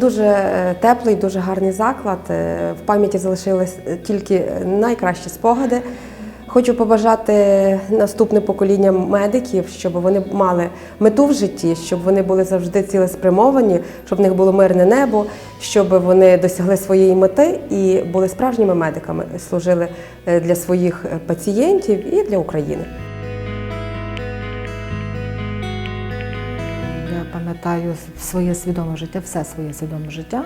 Дуже е, теплий, дуже гарний заклад. Е, В пам'яті залишились е, тільки найкращі спогади. Хочу побажати наступним поколінням медиків, щоб вони мали мету в житті, щоб вони були завжди цілеспрямовані, щоб в них було мирне небо, щоб вони досягли своєї мети і були справжніми медиками, служили для своїх пацієнтів і для України. Пам'ятаю своє свідоме життя, все своє свідоме життя.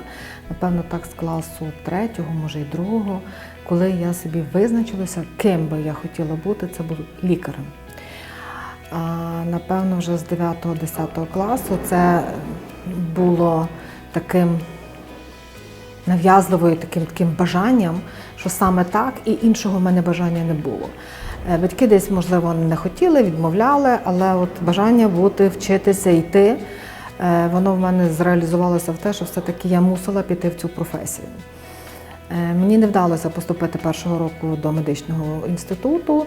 Напевно, так з класу третього, може й другого, коли я собі визначилася, ким би я хотіла бути, це був лікарем. А, напевно, вже з 9-10 класу це було таким нав'язливою таким таким бажанням, що саме так, і іншого в мене бажання не було. Е, Батьки десь, можливо, не хотіли, відмовляли, але от бажання бути, вчитися, йти, е, воно в мене зреалізувалося в те, що все-таки я мусила піти в цю професію. Е, Мені не вдалося поступити першого року до медичного інституту,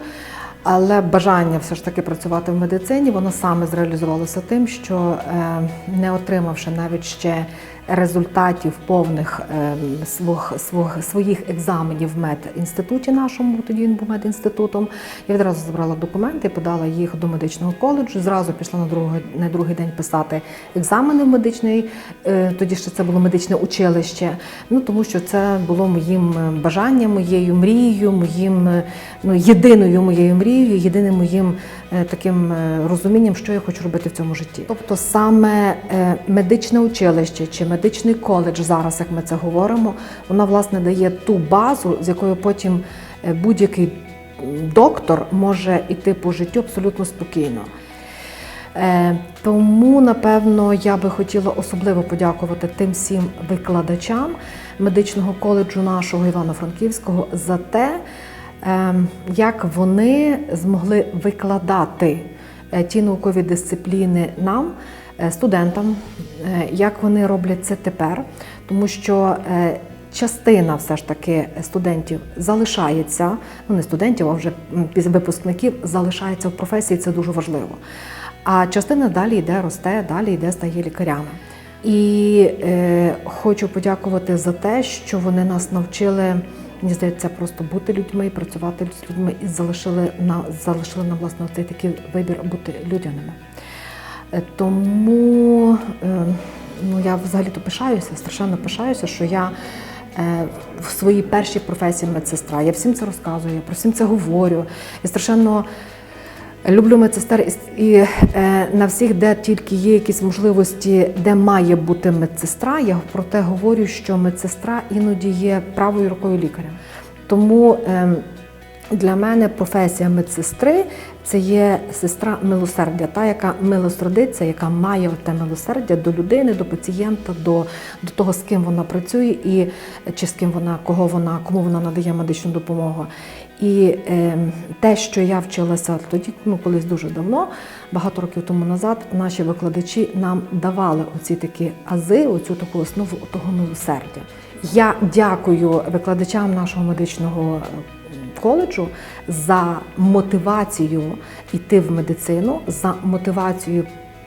але бажання все ж таки працювати в медицині, воно саме зреалізувалося тим, що не отримавши навіть ще результатів повних е, свого- своїх екзаменів в медінституті нашому, тоді він був медінститутом, я відразу забрала документи, подала їх до медичного коледжу, зразу пішла на другий, на другий день писати екзамени в медичний, е, тоді ще це було медичне училище. Ну тому що це було моїм е, бажанням, моєю мрією, моїм е, ну, єдиною моєю мрією, єдиним моїм таким е, розумінням, що я хочу робити в цьому житті. Тобто саме е, медичне училище чи медичний коледж зараз, як ми це говоримо, воно власне дає ту базу, з якою потім е, будь-який доктор може йти по життю абсолютно спокійно. Е, Тому, напевно, я би хотіла особливо подякувати тим всім викладачам медичного коледжу нашого Івано-Франківського за те, е, як вони змогли викладати е, ті наукові дисципліни нам, е, студентам, е, як вони роблять це тепер, тому що частина все ж таки студентів залишається, ну не студентів, а вже випускників залишається в професії, це дуже важливо. А частина далі йде, росте, далі йде, стає лікарями. І е, хочу подякувати за те, що вони нас навчили, мені здається, просто бути людьми, працювати з людьми і залишили на залишили на власне цей такий вибір бути людяними. Е, Тому е, ну, я взагалі-то пишаюся, страшенно пишаюся, що я е, в своїй першій професії медсестра. Я всім це розказую, я про всім це говорю. Я страшенно люблю медсестер і, е, на всіх, де тільки є якісь можливості, де має бути медсестра, я про те говорю, що медсестра іноді є правою рукою лікаря. Тому ем, для мене професія медсестри це є сестра милосердя, та яка милосердиться, яка має те милосердя до людини, до пацієнта, до, до того, з ким вона працює, і чи з ким вона, кого вона, кому вона надає медичну допомогу. І е, те, що я вчилася тоді, ну колись дуже давно, багато років тому назад, наші викладачі нам давали оці такі ази, оцю таку основу того милосердя. Я дякую викладачам нашого медичного коледжу за мотивацію йти в медицину, за мотивацію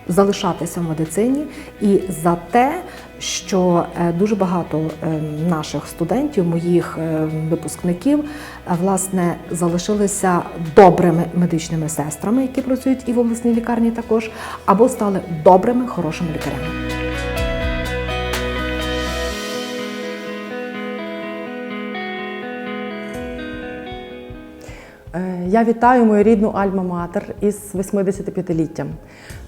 залишатися в медицині і за те, що е, дуже багато е, наших студентів, моїх е, випускників, власне, залишилися добрими медичними сестрами, які працюють і в обласній лікарні також, або стали добрими, хорошими лікарями. Я вітаю мою рідну Альма-Матер із 85-літтям.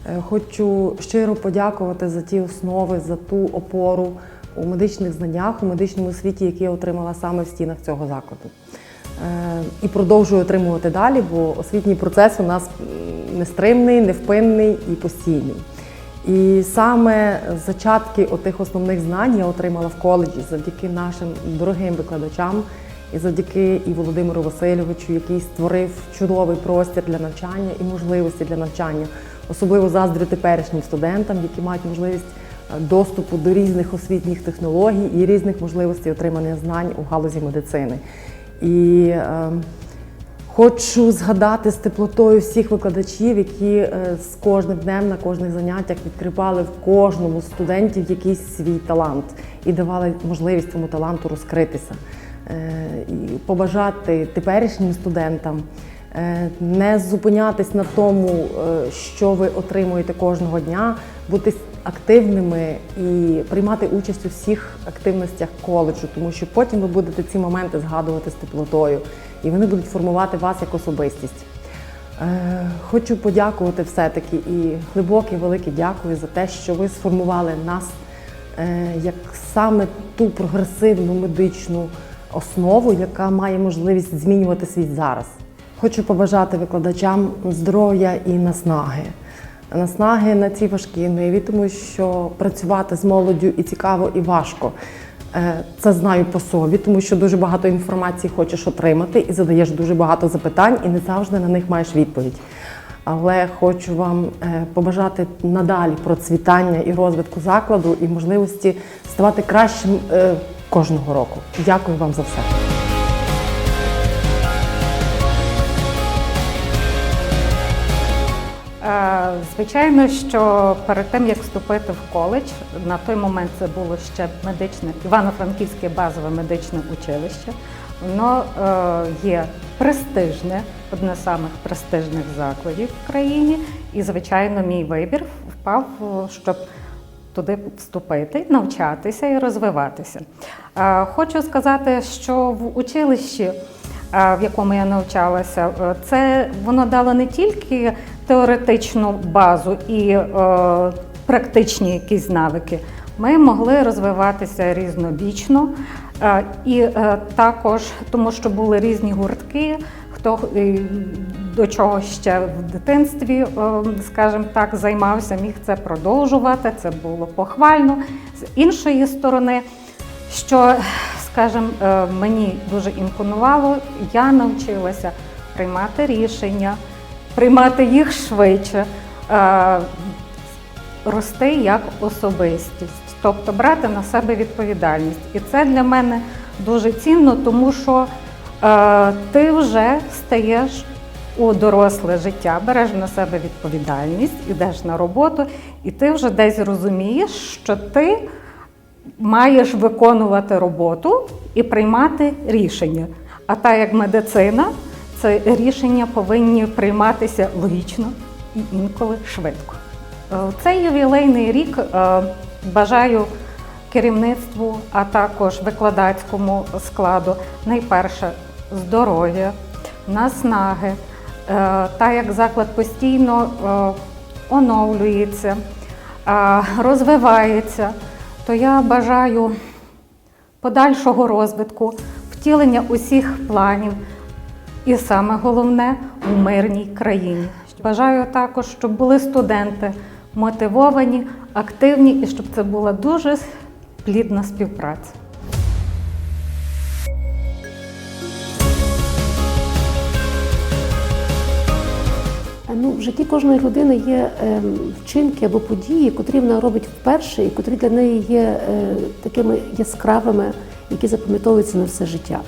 Е, Хочу щиро подякувати за ті основи, за ту опору у медичних знаннях, у медичному світі, які я отримала саме в стінах цього закладу. Е, І продовжую отримувати далі, бо освітній процес у нас нестримний, невпинний і постійний. І саме зачатки отих основних знань я отримала в коледжі завдяки нашим дорогим викладачам і завдяки і Володимиру Васильовичу, який створив чудовий простір для навчання і можливості для навчання. Особливо заздрю теперішнім студентам, які мають можливість е, доступу до різних освітніх технологій і різних можливостей отримання знань у галузі медицини. І е, Хочу згадати з теплотою всіх викладачів, які е, з кожним днем на кожних заняттях відкривали в кожному з студентів якийсь свій талант і давали можливість цьому таланту розкритися. Е, побажати теперішнім студентам е, не зупинятись на тому, е, що ви отримуєте кожного дня, бути активними і приймати участь у всіх активностях коледжу, тому що потім ви будете ці моменти згадувати з теплотою, і вони будуть формувати вас як особистість. Хочу подякувати все-таки і глибоке велике дякую за те, що ви сформували нас як саме ту прогресивну медичну основу, яка має можливість змінювати світ зараз. Хочу побажати викладачам здоров'я і наснаги. Наснаги на цій важкій ниві, тому що працювати з молоддю і цікаво, і важко. Е, Це знаю по собі, тому що дуже багато інформації хочеш отримати і задаєш дуже багато запитань, і не завжди на них маєш відповідь. Але хочу вам е, побажати надалі процвітання і розвитку закладу і можливості ставати кращим е, кожного року. Дякую вам за все. Е, Звичайно, що перед тим як вступити в коледж, на той момент це було ще медичне Івано-Франківське базове медичне училище. Воно е, є престижне, одне з самих престижних закладів в країні. І, звичайно, мій вибір впав, е, щоб туди вступити, навчатися і розвиватися. Хочу сказати, що в училищі, в якому я навчалася, е, це воно дало не тільки теоретичну базу і е, практичні якісь навики. Ми могли розвиватися різнобічно е, і також тому, що були різні гуртки. Хто до чого ще в дитинстві, е, скажімо так, займався, міг це продовжувати. Це було похвально. З іншої сторони, що, скажімо, е, мені дуже імпонувало, я навчилася приймати рішення, приймати їх швидше, е, рости як особистість, тобто брати на себе відповідальність. І це для мене дуже цінно, тому що ти вже стаєш у доросле життя, береш на себе відповідальність, ідеш на роботу, і ти вже десь розумієш, що ти маєш виконувати роботу і приймати рішення. А так як медицина, це рішення повинні прийматися логічно і інколи швидко. Е, Цей ювілейний рік е, бажаю керівництву, а також викладацькому складу найперше здоров'я, наснаги. Е, Та як заклад постійно е, оновлюється, е, розвивається, то я бажаю подальшого розвитку, втілення усіх планів і саме головне у мирній країні. Бажаю також, щоб були студенти мотивовані, активні і щоб це була дуже плідна співпраця. Ну, в житті кожної людини є ем, вчинки або події, котрі вона робить вперше, і котрі для неї є е, такими яскравими, які запам'ятовуються на все життя.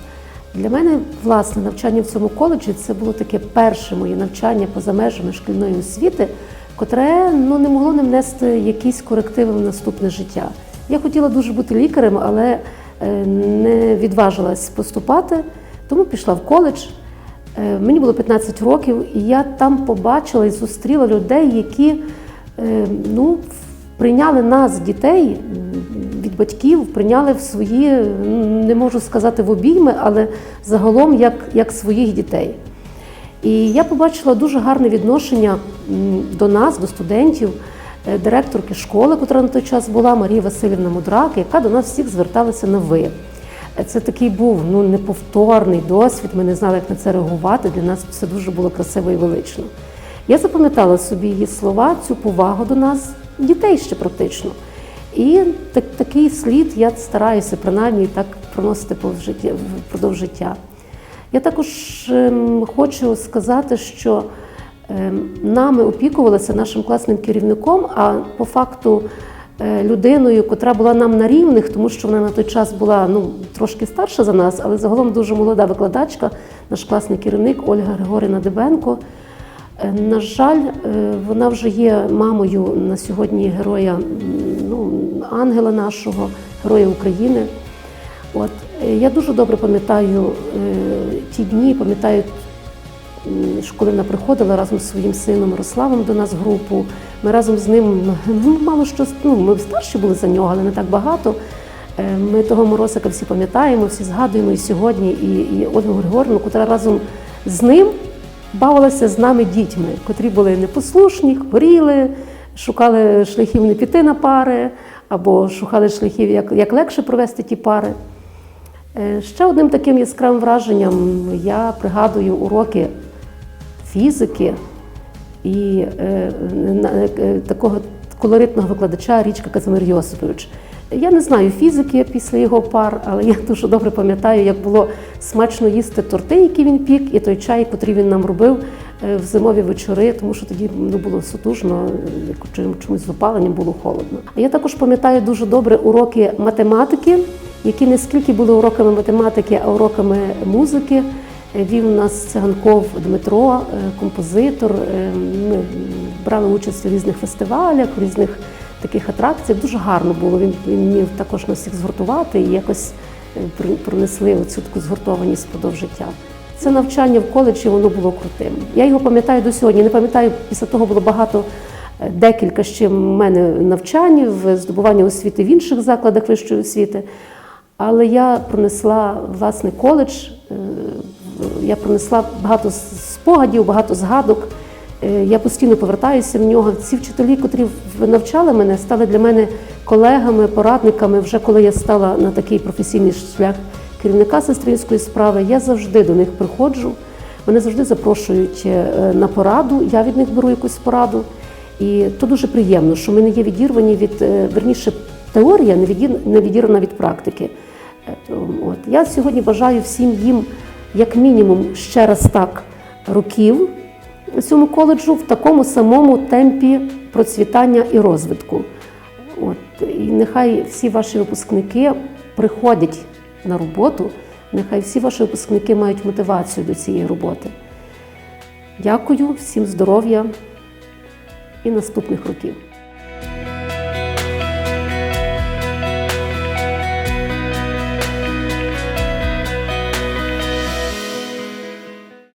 Для мене власне навчання в цьому коледжі це було таке перше моє навчання поза межами шкільної освіти, котре ну, не могло не внести якісь корективи в наступне життя. Я хотіла дуже бути лікарем, але е, не відважилась поступати, тому пішла в коледж. Е, Мені було 15 років, і я там побачила і зустріла людей, які е, ну, прийняли нас, дітей, від батьків, прийняли в свої, не можу сказати в обійми, але загалом як, як своїх дітей. І я побачила дуже гарне відношення до нас, до студентів, е, директорки школи, яка на той час була, Марія Васильівна Мудрак, яка до нас всіх зверталася на ви. Це такий був ну, неповторний досвід. Ми не знали, як на це реагувати. Для нас все дуже було красиво і велично. Я запам'ятала собі її слова, цю повагу до нас, дітей ще практично. І так, такий слід я стараюся принаймні так проносити впродовж життя. Я також ем, хочу сказати, що ем, нами опікувалися нашим класним керівником, а по факту людиною, котра була нам на рівних, тому що вона на той час була ну, трошки старша за нас, але загалом дуже молода викладачка, наш класний керівник Ольга Григорівна Дебенко. Е, На жаль, е, вона вже є мамою на сьогодні героя, ну, ангела нашого, героя України. От е, я дуже добре пам'ятаю е, ті дні, пам'ятаю, вона приходила разом з своїм сином Мирославом до нас в групу. Ми разом з ним ну, мало що ну, ми старші були за нього, але не так багато. Е, Ми того Моросика всі пам'ятаємо, всі згадуємо і сьогодні, і, і Ольгу Григорівну, котра разом з ним бавилася з нами дітьми, котрі були непослушні, хворіли, шукали шляхів не піти на пари, або шукали шляхів, як, як легше провести ті пари. Е, Ще одним таким яскравим враженням я пригадую уроки фізики і е, е, такого колоритного викладача Річка Казимир Йосипович. Я не знаю фізики після його пар, але я дуже добре пам'ятаю, як було смачно їсти торти, які він пік, і той чай, який він нам робив е, в зимові вечори, тому що тоді ну, було сутужно, як чим- чомусь з опаленням було холодно. Я також пам'ятаю дуже добре уроки математики, які не скільки були уроками математики, а уроками музики. Вів нас циганков Дмитро, е, композитор. Е, Ми брали участь у різних фестивалях, у різних таких атракціях. Дуже гарно було. Він, він вмів також нас всіх згуртувати і якось е, при- пронесли оцю таку згуртованість впродовж життя. Це навчання в коледжі, воно було крутим. Я його пам'ятаю до сьогодні. Не пам'ятаю, після того було багато декілька ще в мене навчань в здобуванні освіти в інших закладах вищої освіти. Але я пронесла власне коледж, в- я пронесла багато спогадів, багато згадок. Е, Я постійно повертаюся в нього. Ці вчителі, котрі навчали мене, стали для мене колегами, порадниками. Вже коли я стала на такий професійний шлях керівника сестринської справи, я завжди до них приходжу. Мене завжди запрошують е, на пораду. Я від них беру якусь пораду. І то дуже приємно, що ми не є відірвані від е, верніше, теорія не відір- не відірвана від практики. От я сьогодні бажаю всім їм, як мінімум, ще раз так років цьому коледжу в такому самому темпі процвітання і розвитку. От і нехай всі ваші випускники приходять на роботу, нехай всі ваші випускники мають мотивацію до цієї роботи. Дякую, всім здоров'я і наступних років.